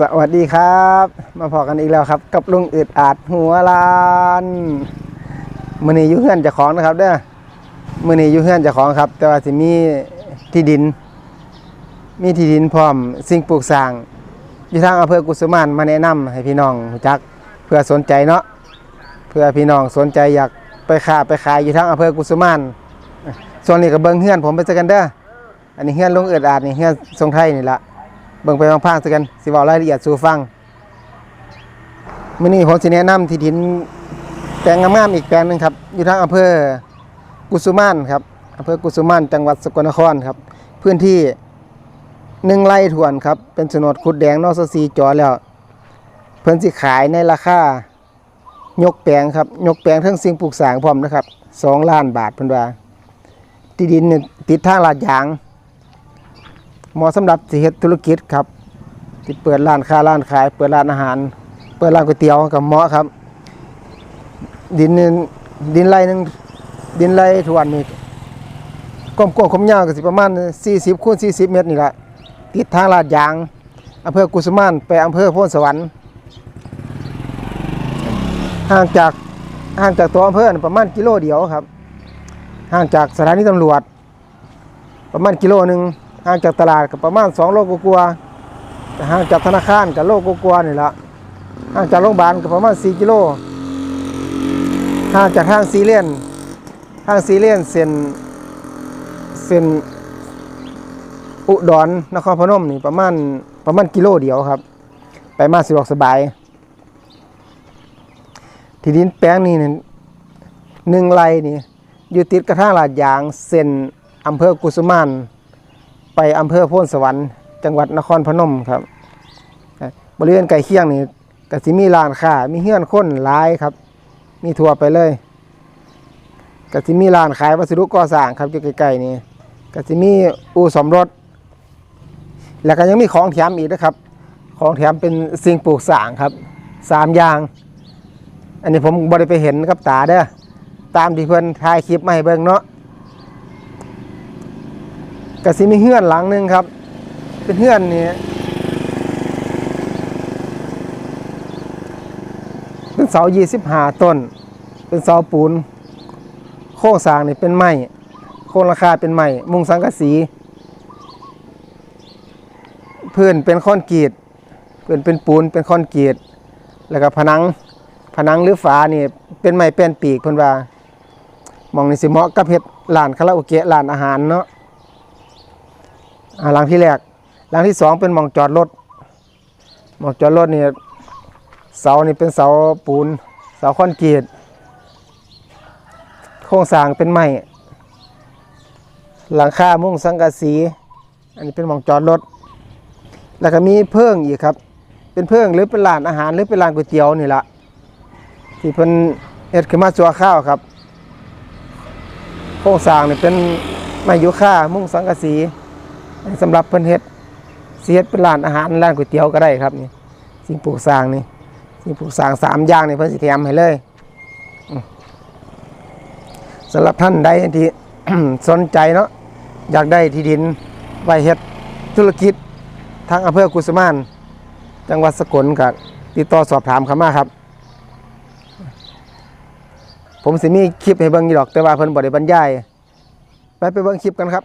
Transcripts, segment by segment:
สวัสดีครับ มาพอกันอีกแล้วครับ กับลุงอึดอาดหัวลานมือนี้ยู่เฮือนจ้าของนะครับเด้อมือนี้ยู่เฮือนจ้าของครับ แต่ว่าสิมีที่ดิน มีที่ดินพร้อมสิ่งปลูกสร้างอยู่ทางอำเภอกุสุมานมาแนะนำให้พี่น้องรู้จักเพื่อสนใจเนาะเพื่อพี่น้องสนใจอยากไปค้าไปขายอยู่ทางอำเภอกุสุมานส่วนนี้ก็เบิ่งเฮือนผมไปซะกันเด้ออันนี้เฮือนลุงอึดอาดนี่เฮือนทรงไทยนี่ละ เบิ่งไปพังๆซะกันสิเว้ารายละเอียดสู่ฟังมื้อนี้ผมสิแนะนำที่ดินแปลงงามๆอีกแปลงหนึ่งครับอยู่ทางอำเภอกุสุมานครับอำเภอกุสุมานจังหวัดสกลนครครับ พื้นที่หนึ่งไร่ถวนครับ เป็นโฉนดขุดแดงนอสซีจอแล้ว เพิ่นสิขายในราคายกแปลงครับ ยกแปลงทั้งสิ่งปลูกสร้างพร้อมนะครับสองล้านบาทเพิ่นว่าที่ดินเนี่ยติดทางลาดยาง เหมาะสำหรับสิเฮ็ดธุรกิจครับที่เปิดร้านค้าร้านขาย เปิดร้านอาหาร เปิดร้านก๋วยเตี๋ยวกับเหมาะครับ ดินดินไรหนึงดินไรทวนนี่กว้างๆคมยาวก็สิประมาณ 40คูณ40 เมตรนี่แหละติดทางลาดยางอำเภอกุสุมานไปอำเภอโพนสวรรค์ห่างจากห่างจากตัวอำเภอประมาณกิโลเดียวครับ ห่างจากสถานีตำรวจ ประมาณกิโลหนึ่ง ห่างจากตลาดก็ประมาณ2โลกว่าๆห่างจากธนาคารก็โลกกว่าๆนี่ละห่างจากโรงพยาบาลก็ประมาณ 4 กิโลห่างจากทางซีเลียนทางซีเลียนเส้นเส้นอุดรนครพนมนี่ประมาณประมาณกิโลเดียวครับ ไปมาสะดวกสบาย ที่ดินแปลงนี้นี่หนึ่งไร่นี่อยู่ติดกระทางลาดยางเส้นอำเภอกุสุมาน ไปอำเภอโพนสวรรค์จังหวัดนครพนมครับ บริเวณใกล้เคียงนี่ก็สิมีร้านค้ามีเฮือนคนหลายครับ มีทั่วไปเลยก็สิมีร้านขายวัสดุก่อสร้างครับอยู่ใกล้ๆนี่ก็สิมีอู่สมรถ แล้วก็ยังมีของแถมอีกนะครับ ของแถมเป็นสิ่งปลูกสร้างครับสามอย่าง อันนี้ผมบริไปเห็นกับตาเด้อตามที่เพิ่อนถ่ายคลิปมาให้เบิ่งเนาะ ก็สิมีเฮือนหลังหนึงครับ เป็นเฮือนนี่เป็นเสา25ต้น เป็นเสาปูน โครงสางนี่เป็นไม้โครงราคาเป็นไม้มุงสังกะสีพื้นเป็นคอนกรีตพื้นเป็นปูนเป็นคอนกรีตแล้วก็ผนังผนังหรือฝานี่เป็นไม้เป็นปีกเพิ่นว่า มองนี่สิเหมาะกับเฮ็ดร้านคาราโอเกะร้านอาหารเนาะ อ่าหลังที่แรก หลังที่สองเป็นหมองจอดรถหมองจอดรถนี่เสานี่เป็นเสาปูน เสาคอนกรีตโครงสร้างเป็นไม้หลังคามุ้งสังกะสี อันนี้เป็นหมองจอดรถแล้วก็มีเพิ่งอีกครับ เป็นเพิ่งหรือเป็นร้านอาหารหรือเป็นร้านก๋วยเตี๋ยวนี่ละที่เพิ่นเฮ็ดขึ้นมาจัวข้าวครับ โครงสร้างนี่เป็นไม้ยูคามุ้งสังกะสี สำหรับเพิ่นเฮ็ดสิเฮ็ดเป็นร้านอาหารร้านก๋วยเตี๋ยวก็ได้ครับนี่สิ่งปลูกสร้างนี่สิ่งปลูกสร้างสามอย่างนี่เพิ่นสิแถมให้เลยสำหรับท่านใดที่สนใจเนาะอยากได้ที่ดินไว้เฮ็ดธุรกิจทางอำเภอกุสมาน จังหวัดสกลก็ติดต่อสอบถามเข้ามาครับ ผมสิมีคลิปให้เบิ่งอยู่ดอกแต่ว่าเพิ่นบ่ได้บรรยายไปไปเบิ่งคลิปกันครับ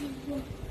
嗯。